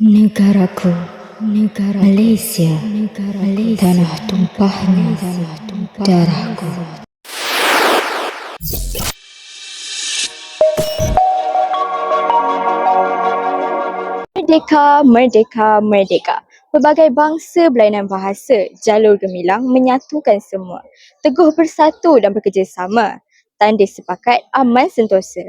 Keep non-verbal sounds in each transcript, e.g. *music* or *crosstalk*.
Negaraku, negara Malaysia, negara Malaysia, tanah tumpahnya, tanah tumpah darahku. Merdeka, merdeka, merdeka. Pelbagai bangsa berlainan bahasa, jalur gemilang menyatukan semua. Teguh bersatu dan bekerjasama. Tanda sepakat aman sentosa.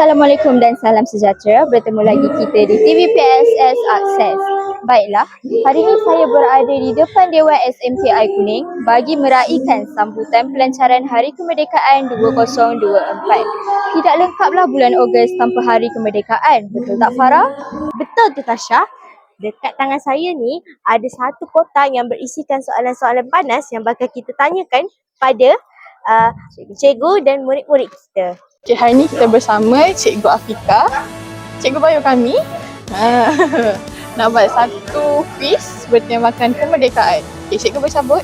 Assalamualaikum dan salam sejahtera. Bertemu lagi kita di TV PSS Access. Baiklah, hari ini saya berada di depan Dewan SMKI Kuning bagi meraihkan sambutan pelancaran Hari Kemerdekaan 2024. Tidak lengkaplah bulan Ogos tanpa Hari Kemerdekaan. Betul tak Farah? Betul tu Tasha. Dekat tangan saya ni ada satu kotak yang berisikan soalan-soalan panas yang bakal kita tanyakan pada uh, cikgu dan murid-murid kita. Okay, hari ni kita bersama Cikgu Afika, Cikgu Bayu kami. Ha, *laughs* nak buat satu quiz bertemakan kemerdekaan. Okay, Cikgu bersambut.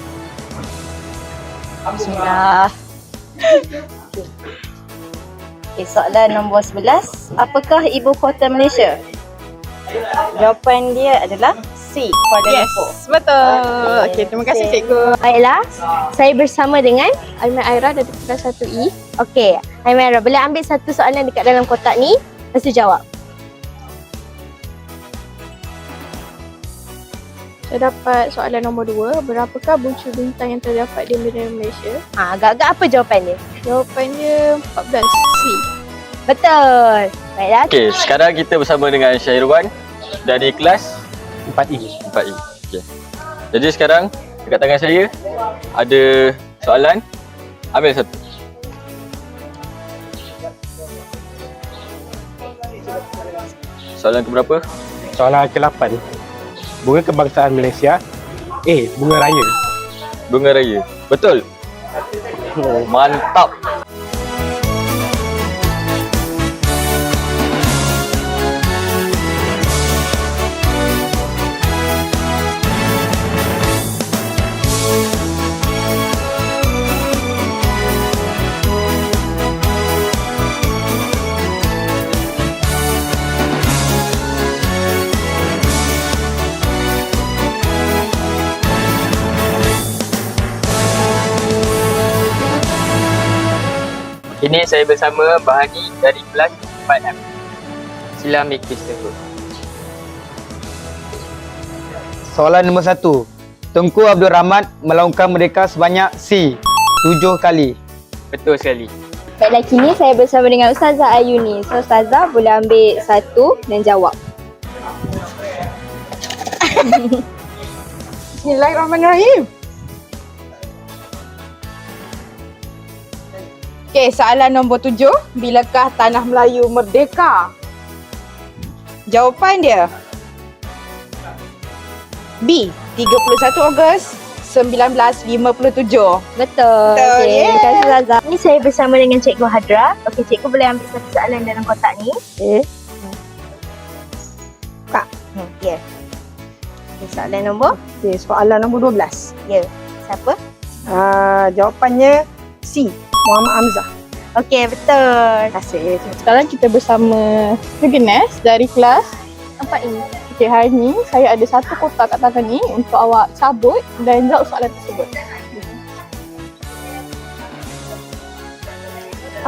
Bismillah. Okay, soalan nombor 11. Apakah ibu kota Malaysia? Jawapan dia adalah C. Kuala Yes, Lumpur. betul. Okey, Okay, terima kasih okey. Cikgu. Baiklah, saya bersama dengan Aiman Aira dari kelas 1E. Okey, Haimara boleh ambil satu soalan dekat dalam kotak ni, lepas tu jawab. Saya dapat soalan nombor 2. Berapakah buncur bintang yang terdapat di negara Malaysia? Ha, agak-agak apa jawapan dia? Jawapannya 14. C. Betul. Baiklah. Okey, sekarang kita bersama dengan Syairwan dari kelas 4E. 4E. Okey. Jadi sekarang dekat tangan saya ada soalan. Ambil satu. Soalan ke berapa? Soalan ke-8. Bunga kebangsaan Malaysia. Eh, bunga raya. Bunga raya. Betul. Mantap. Ini saya bersama Bahani dari kelas 4M. Sila ambil quiz tersebut. Soalan nombor satu. Tengku Abdul Rahman melaungkan merdeka sebanyak C. Tujuh kali. Betul sekali. Baiklah, kini saya bersama dengan Ustazah Ayuni. So, Ustazah boleh ambil satu dan jawab. Bismillahirrahmanirrahim. Okey, soalan nombor tujuh. Bilakah tanah Melayu merdeka? Jawapan dia B. 31 Ogos 1957. Betul. Betul, Okey, yeah. Terima kasih Ustazah. Ini saya bersama dengan Cikgu Hadra. Okey, Cikgu boleh ambil satu soalan dalam kotak ni. Okey. Kak. Hmm, ya. Yeah. Okay, soalan nombor? Okey, soalan nombor 12. Ya. Siapa? Uh, jawapannya C. Muhammad Hamzah. Okey, betul. Terima kasih. Sekarang kita bersama Sugenes dari kelas Empat ini. Okey, hari ni saya ada satu kotak kat tangan ni untuk awak cabut dan jawab soalan tersebut.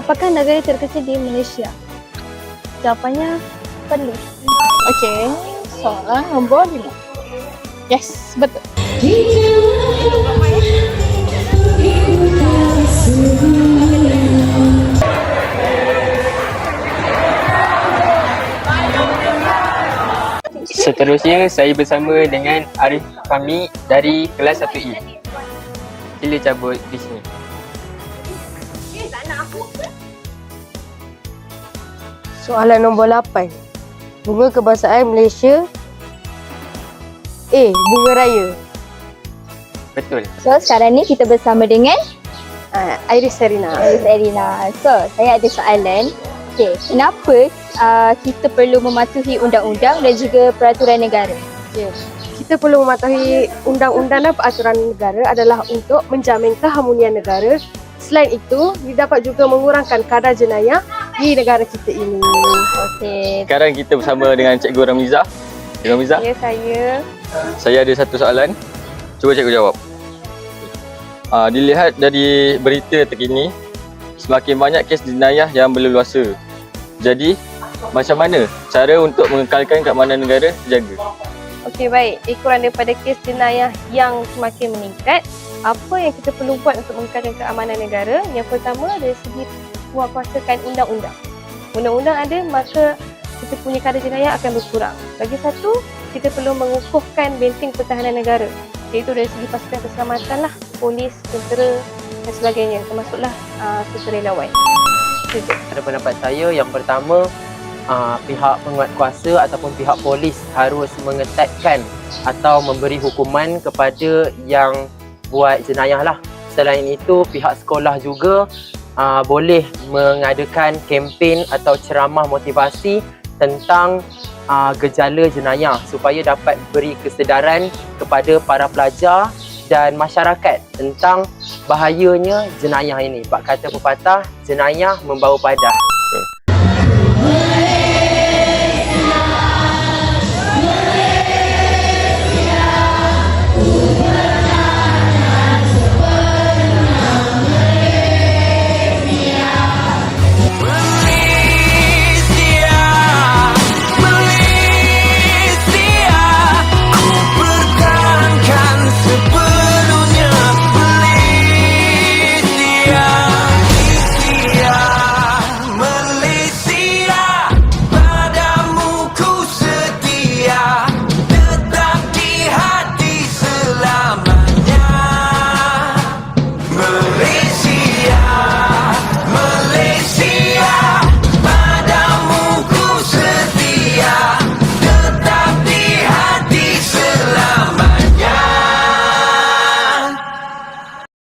Apakah negara terkecil di Malaysia? Jawapannya perlu. Okey, soalan nombor lima. Yes, betul. Seterusnya saya bersama dengan Arif Fahmi dari kelas 1E. Sila cabut di sini. Soalan nombor 8. Bunga kebangsaan Malaysia. A. Bunga raya. Betul. So sekarang ni kita bersama dengan Uh, Iris Serina. Miss Erina. So saya ada soalan. Okay, kenapa uh, kita perlu mematuhi undang-undang dan juga peraturan negara? Kita perlu mematuhi undang-undang dan peraturan negara adalah untuk menjamin keharmonian negara. Selain itu, dia dapat juga mengurangkan kadar jenayah di negara kita ini. Okay. Sekarang kita bersama dengan Cikgu Ramiza. Cikgu Ramiza, Ya, saya saya ada satu soalan. Cuba cikgu jawab. Uh, dilihat dari berita terkini, semakin banyak kes jenayah yang berleluasa. Jadi, macam mana cara untuk mengekalkan keamanan negara terjaga? Okey baik, ikuran daripada kes jenayah yang semakin meningkat, apa yang kita perlu buat untuk mengekalkan keamanan negara? Yang pertama dari segi kuasakan undang-undang. Undang-undang ada maka kita punya kadar jenayah akan berkurang. Lagi satu, kita perlu mengukuhkan benteng pertahanan negara. Iaitu dari segi pasukan keselamatan lah, polis, tentera dan sebagainya. Termasuklah uh, je. pada pendapat saya yang pertama uh, pihak penguatkuasa ataupun pihak polis harus mengetatkan atau memberi hukuman kepada yang buat jenayah lah. Selain itu pihak sekolah juga uh, boleh mengadakan kempen atau ceramah motivasi tentang uh, gejala jenayah supaya dapat beri kesedaran kepada para pelajar dan masyarakat tentang bahayanya jenayah ini. Bak kata pepatah, jenayah membawa padah.